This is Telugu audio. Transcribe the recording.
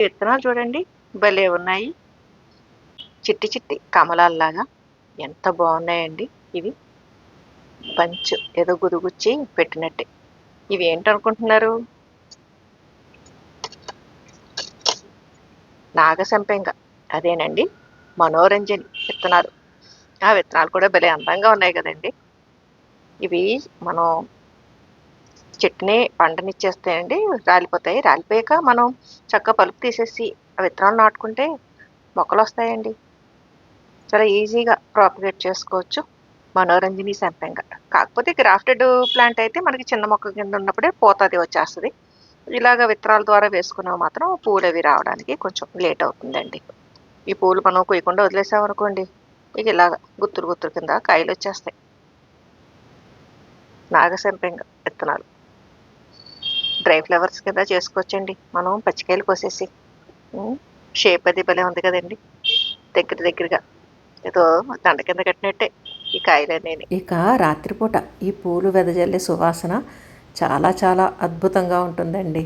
విత్తనాలు చూడండి. భలే ఉన్నాయి. చిట్టి చిట్టి కమలాల్లాగా ఎంత బాగున్నాయండి ఇవి. పంచ్ ఏదో గుదిగుచ్చి పెట్టినట్టే. ఇవి ఏంటనుకుంటున్నారు? నాగసంపెంగ. అదేనండి. మనోరంజని విత్తనాలు. ఆ విత్తనాలు కూడా భలే అందంగా ఉన్నాయి కదండి. ఇవి మనం చెట్టునే పంటనిచ్చేస్తాయండి రాలిపోతాయి. రాలిపోయాక మనం చక్కగా పలుపు తీసేసి ఆ విత్తనాలు నాటుకుంటే మొక్కలు వస్తాయండి చాలా ఈజీగా ప్రాపగేట్ చేసుకోవచ్చు మనోరంజని సంపెంగ. కాకపోతే గ్రాఫ్టెడ్ ప్లాంట్ అయితే మనకి చిన్న మొక్క కింద ఉన్నప్పుడే పోతుంది వచ్చేస్తుంది. ఇలాగ విత్తనాల ద్వారా వేసుకున్నవి మాత్రం పూలు అవి రావడానికి కొంచెం లేట్ అవుతుందండి. ఈ పూలు మనం కొయ్యకుండా వదిలేసామనుకోండి ఇక ఇలాగ గుత్తులు గుత్తులు కింద కాయలు వచ్చేస్తాయి నాగసంపెంగ విత్తనాలు. డ్రై ఫ్లవర్స్ కింద చేసుకోవచ్చండి. మనం పచ్చికాయలు కోసేసి. షేప్ అది భలే ఉంది కదండి. దగ్గర దగ్గరగా. ఏదో దండ కింద కట్టినట్టే ఈ కాయలన్నీ. ఇక రాత్రిపూట ఈ పూలు వెదజల్లే సువాసన చాలా చాలా అద్భుతంగా ఉంటుందండి.